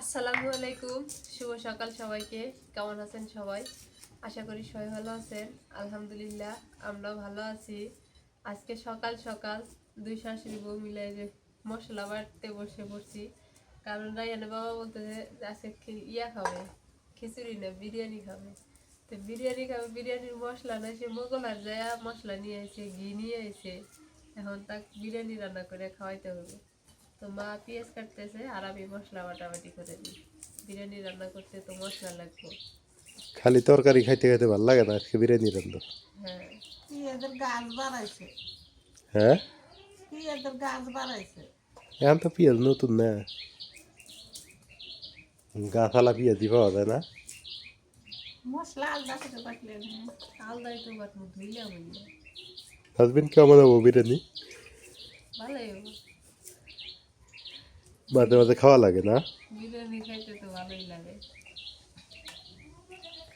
আসসালামু আলাইকুম, শুভ সকাল সবাইকে। কেমন আছেন সবাই? আশা করি সবাই ভালো আছেন। আলহামদুলিল্লাহ, আমরাও ভালো আছি। আজকে সকাল সকাল দুই শাশুড়ি বউ মিলে যে মশলা বাড়তে বসে পড়ছি। কারণ রায়ানে বাবা বলতেছে যে আজকে ইয়া খাবে? খিচুড়ি না, বিরিয়ানি খাবে। তো বিরিয়ানি খাবে, বিরিয়ানির মশলা না সে মোগলার যায় মশলা নিয়ে এসে ঘি নিয়ে এসে এখন তাকে বিরিয়ানি রান্না করে খাওয়াইতে হবে। তো মা পেঁয়াজ কাটতেছে আর আমি মশলা বাটাবাটি করে দিই। বিরিয়ানি রান্না করতে তো মশলা লাগবে। খালি তরকারি খাইতে খাইতে ভালো লাগে না আজকে বিরিয়ানি রান্ধো হ্যাঁ। পেঁয়াজের গাছ বাড়াইছে। হ্যাঁ? পেঁয়াজের গাছ বাড়াইছে। এখন তো পেঁয়াজ নতুন না। গাছালা পেঁয়াজই পাওয়া যায় না। মশলা আলাদা করে বাটলে আলদাই তো বাটমু ধুইলাম না হাজবেন্ড কেমন হব বিরিয়ানি? ভালোই হবে। মাঝে মাঝে খাওয়া লাগে না? বিরিয়ানি খাইতে তো ভালোই লাগে।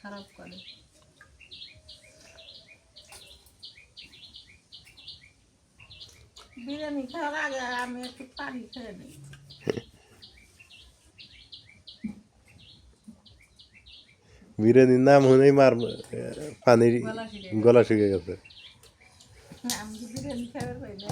খারাপ করে। বিরিয়ানি খাওয়ার আগে আমি একটু পানি খেয়ে নিই। বিরিয়ানির নাম হলেই মার পানির গলা শিখে গেছে। আমি বিরিয়ানি খাবার পাই না?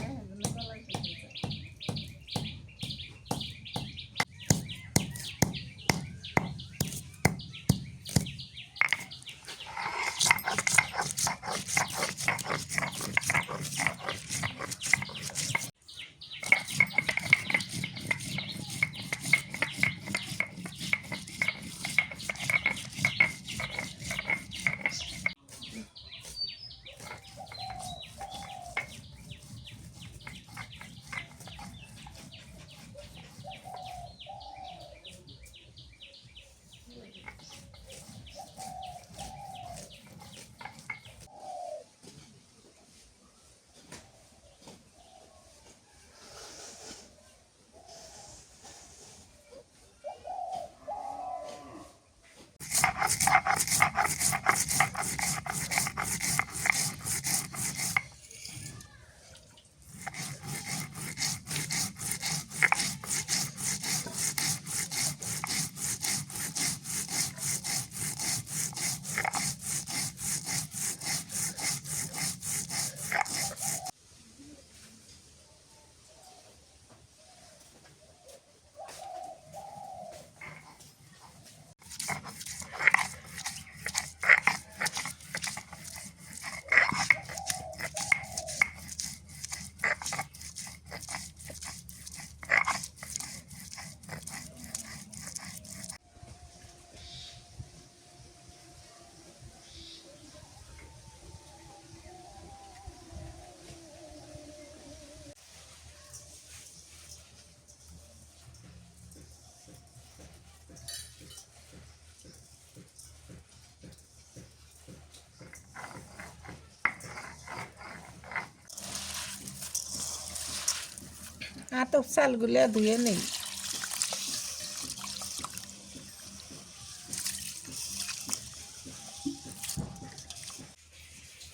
আতপ চালগুলো ধুয়ে নেই।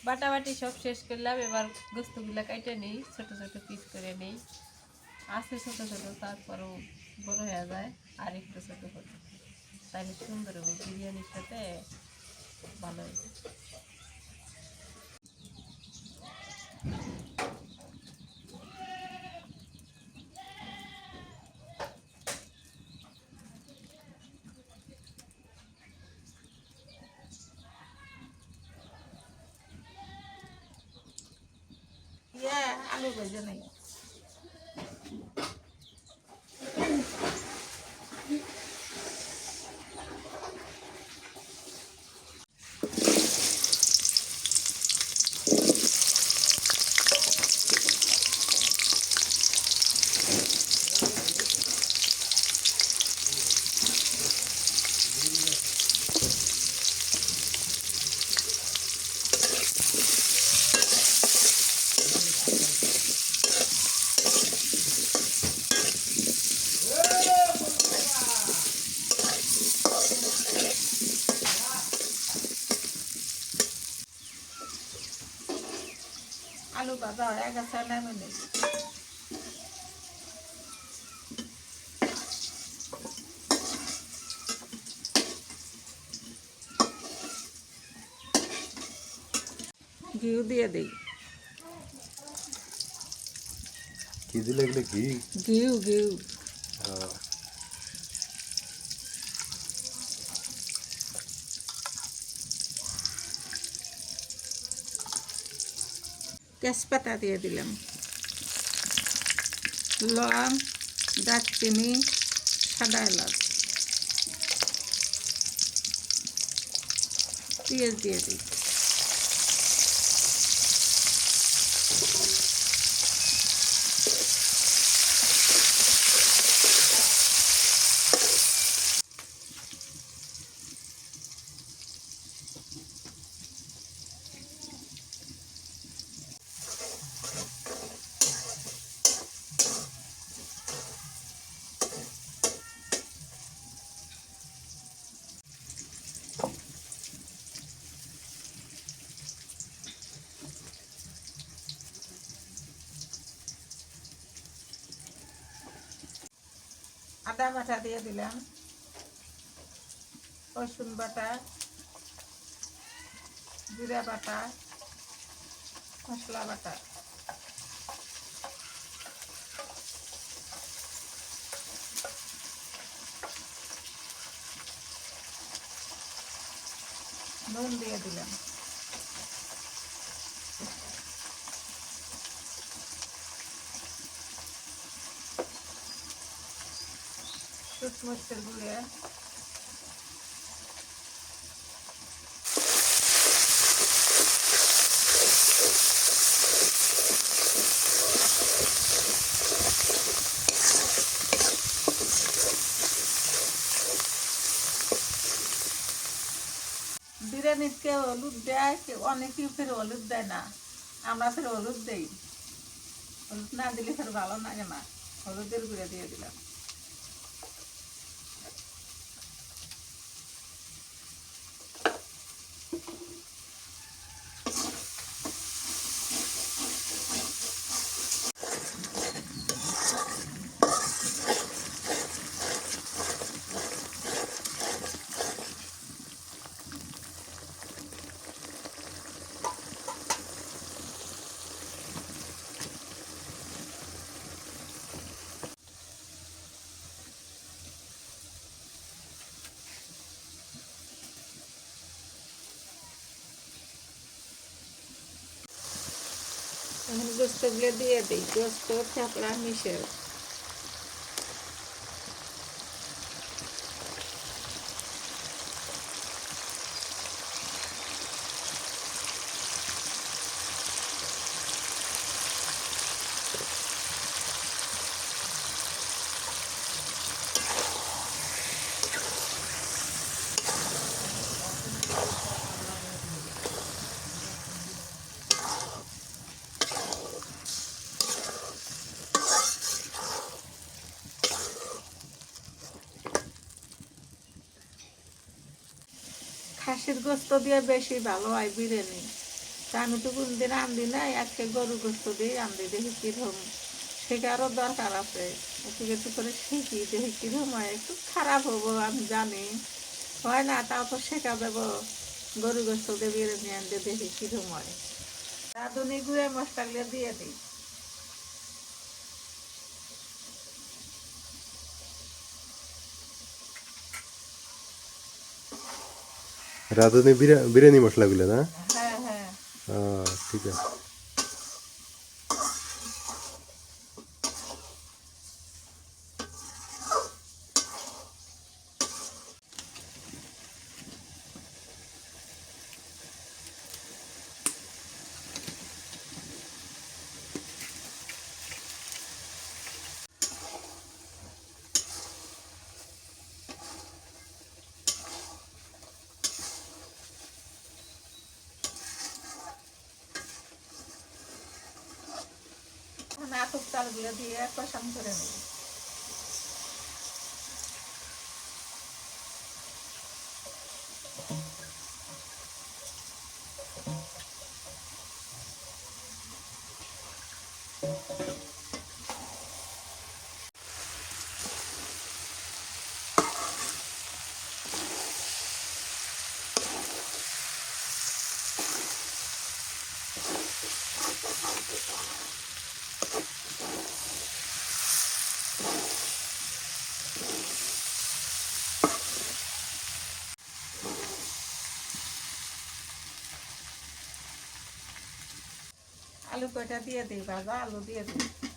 বাটাবাটি সব শেষ করলাম, এবার গোস্তগুলা কাইটে নেই, ছোট ছোট পিস করে নেই। আছে ছোট ছোট, তারপরও বড় হয়ে যায়, আর একটু ছোট ছোট। তাহলে সুন্দর বিরিয়ানির সাথে ভালো হবে ইয়ে আলু ভেজে নেই আলু ভাজা হয়ে গেছে নামে নেই ঘিউ দিয়ে দিই কি দিলে এগুলো কি ঘিউ ঘিউ আহ, তেজপাতা দিয়ে দিলাম লং দারচিনি সাদা এলাচ পেঁয়াজ দিয়ে দিই আদা বাটা দিয়ে দিলাম। রসুন বাটা জিরা বাটা মশলা বাটা। নুন দিয়ে দিলাম। শুকমরিচের গুঁড়ে বিরিয়ানিতে হলুদ দেয় অনেকেই ফের হলুদ দেয় না আমরা ফের হলুদ দেই হলুদ না দিলে ফের ভালো লাগে না হলুদের গুঁড়ে দিয়ে দিলাম এখন গোস্তগুলো দিয়ে দিই গোস্ত চাপড়া মিশে খাসির গোস্ত দিয়ে বেশি ভালো হয় বিরিয়ানি তা আমি তো কোনদিন আনদি নাই, আজকে গরু গোস্ত দিয়ে আনদি দেখি কীরকম শেখারও দরকার আছে। একটু একটু করে শিখি, দেখি কীরকম হয়। একটু খারাপ হব, আমি জানি। হয় না, তাও তো শেখা দেবো গরু গোস্ত দিয়ে বিরিয়ানি আনতে দেখি কীরকম হয়। রাঁধুনি গুঁড়ে মশলাগুলো দিয়ে দিই। রাঁধুনি বিরিয়া- বিরিয়ানি মশলাগুলো না? হ্যাঁ হ্যাঁ। ঠিক আছে। এখন আতপ চালগুলো দিয়ে কষান করে নিই আলু কয়টা দিয়ে দিই ভাজা আলু দিয়ে দিই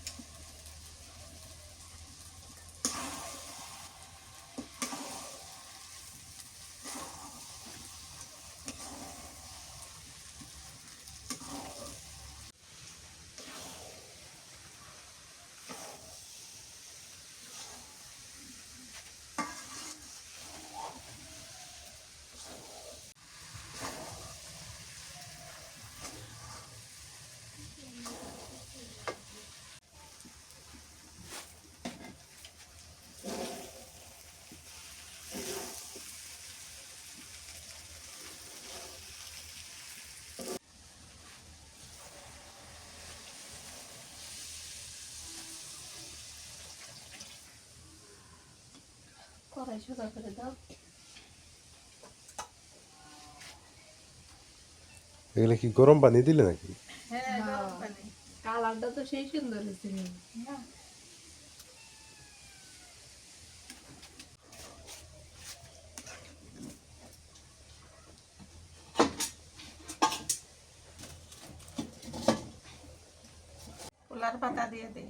সোজা করে দাও এগুলো কি গরম পানি দিলে নাকি হ্যাঁ গরম পানি কালারটা তো সেই সুন্দর হয়েছে হ্যাঁ। পাতা দিয়ে দিই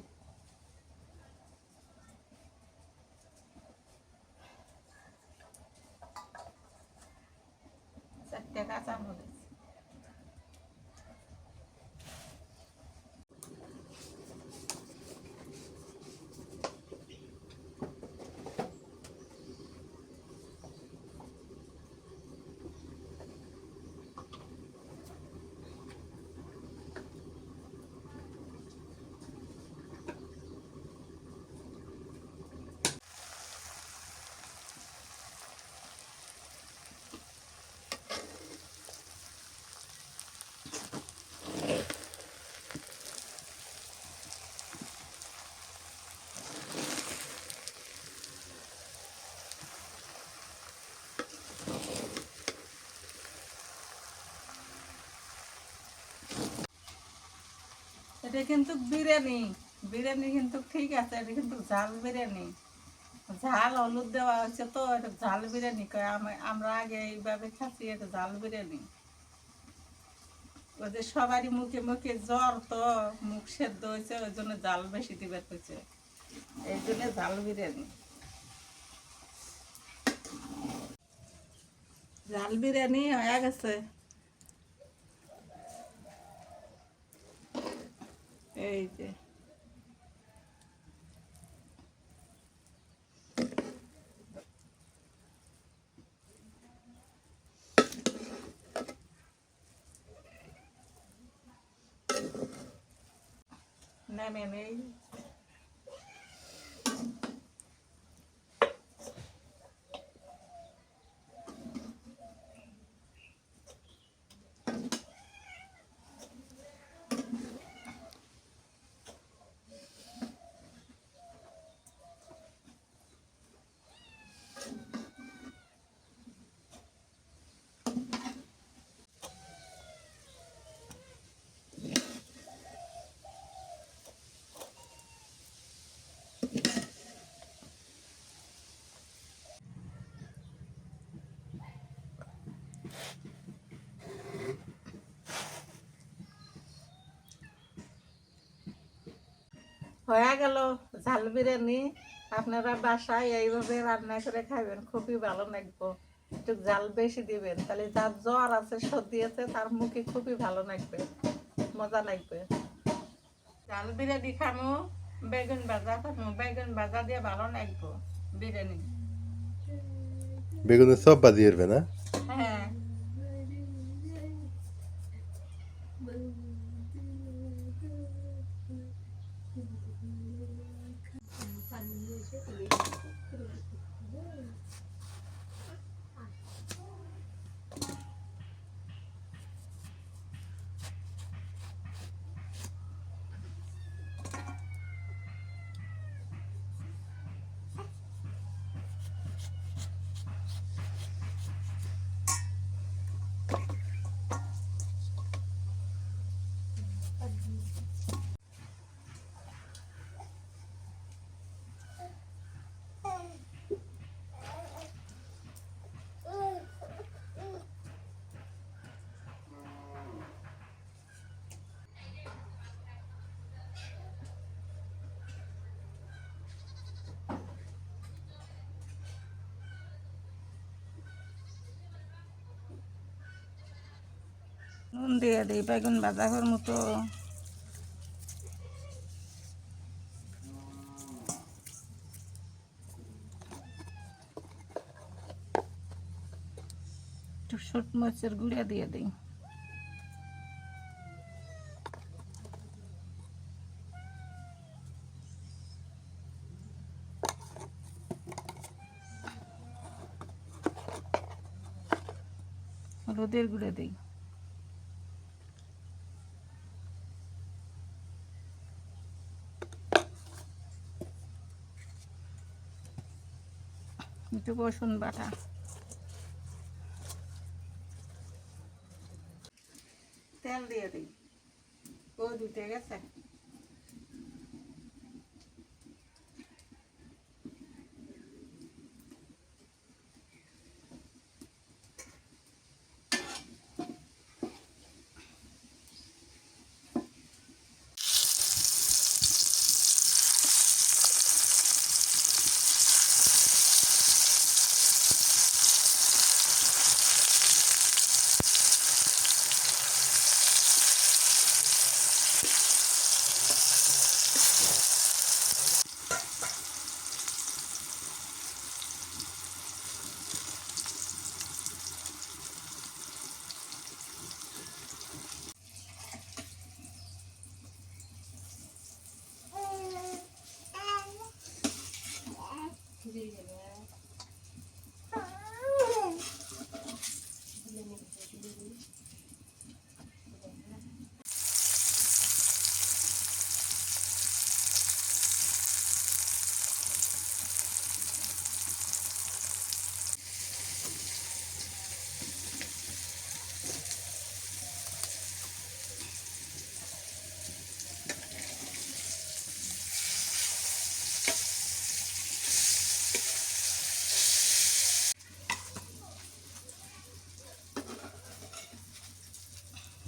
এটা কিন্তু বিরিয়ানি। বিরিয়ানি কিন্তু ঠিক আছে, এটা কিন্তু ঝাল বিরিয়ানি। ঝাল হলুদ দেওয়া হচ্ছে তো, এটা ঝাল বিরিয়ানি কয় আমরা আগে এইভাবে খাচ্ছি, এটা ঝাল বিরিয়ানি। ওই যে সবারই মুখে মুখে জ্বর তো, মুখ সেদ্ধ হয়েছে, ওই জন্য জাল বেশি দিবে হচ্ছে এই জন্য ঝাল বিরিয়ানি। ঝাল বিরিয়ানি হয়ে গেছে। এই যে। নামে নেই হয়ে গেল ঝাল বিরিয়ানি। আপনারা বাসায় এইভাবে রান্না করে খাবেন খুবই ভালো লাগবো। একটু ঝাল বেশি দিবেন তাহলে যার জ্বর আছে সর্দি আছে তার মুখে খুবই ভালো লাগবে মজা লাগবে। ঝাল বিরিয়ানি খামো বেগুন ভাজা খামো বেগুন ভাজা দিয়ে ভালো লাগবো বিরিয়ানি। বেগুনের সব বাজিয়ে না? হ্যাঁ। নুন দিয়ে দিই, বেগুন ভাজা করব তো একটু ছোট মরিচের গুঁড়া দিয়ে দিই। হলুদের গুঁড়া দিই। একটু রসুন বাটা। তেল দিয়ে দিই। ও দিতে গেছে?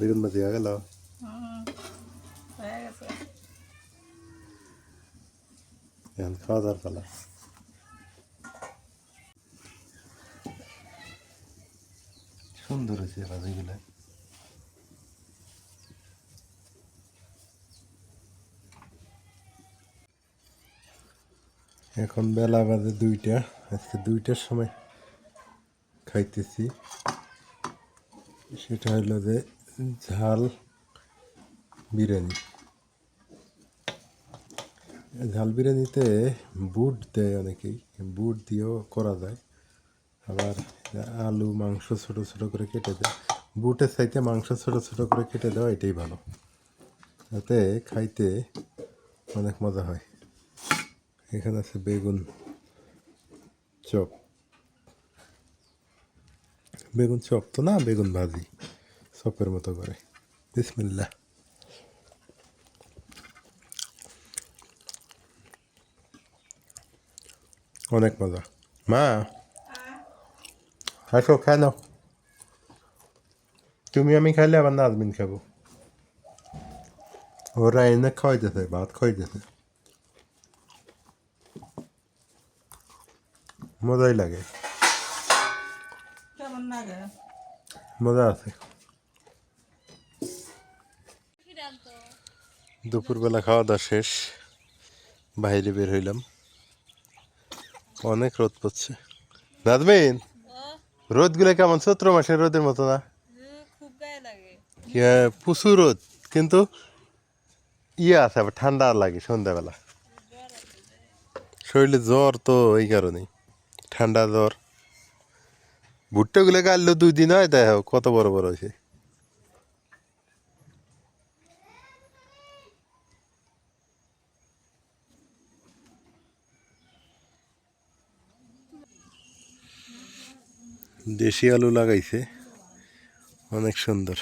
বেগুন ভাজি হয়ে গেল হয়ে এখন খাওয়া দাওয়ার পালা সুন্দর হয়েছে ভাজিগুলো এখন বেলা বাজে দুইটা আজকে দুইটার সময় খাইতেছি। সেটা হলো যে ঝাল, বিরিয়ানি। ঝাল বিরিয়ানিতে বুট দেয় অনেকেই। বুট দিয়েও করা যায়। আবার আলু, মাংস ছোট ছোট করে কেটে দেয়। বুটের চাইতে মাংস ছোট ছোট করে কেটে দেওয়া এটাই ভালো। তাতে খাইতে অনেক মজা হয়। এখানে আছে বেগুন চপ। বেগুন চপ তো না? বেগুন ভাজি। চপের মতো করে বিসমিল্লা অনেক মজা মা আসো খাই নাও তুমি আমি খাইলে আবার নাজমিন খাব ওরা এনে খাওয়াইতেছে ভাত খাওয়াইতেছে মজাই লাগে কেমন লাগে মজা আছে দুপুরবেলা খাওয়া দাওয়া শেষ বাইরে বের হইলাম। অনেক রোদ পড়ছে। নাজমিন রোদগুলো কেমন? চৈত্র মাসের রোদের মতো না? প্রচুর রোদ কিন্তু ইয়ে আছে আবার ঠান্ডা লাগে সন্ধ্যাবেলা। শরীরে জ্বর তো এই কারণেই ঠান্ডা জ্বর। ভুট্টাগুলো গাড়লো দুই দিন হয় দেখো কত বড় বড় হয়েছে। দেশি আলু লাগাইছে। অনেক সুন্দর।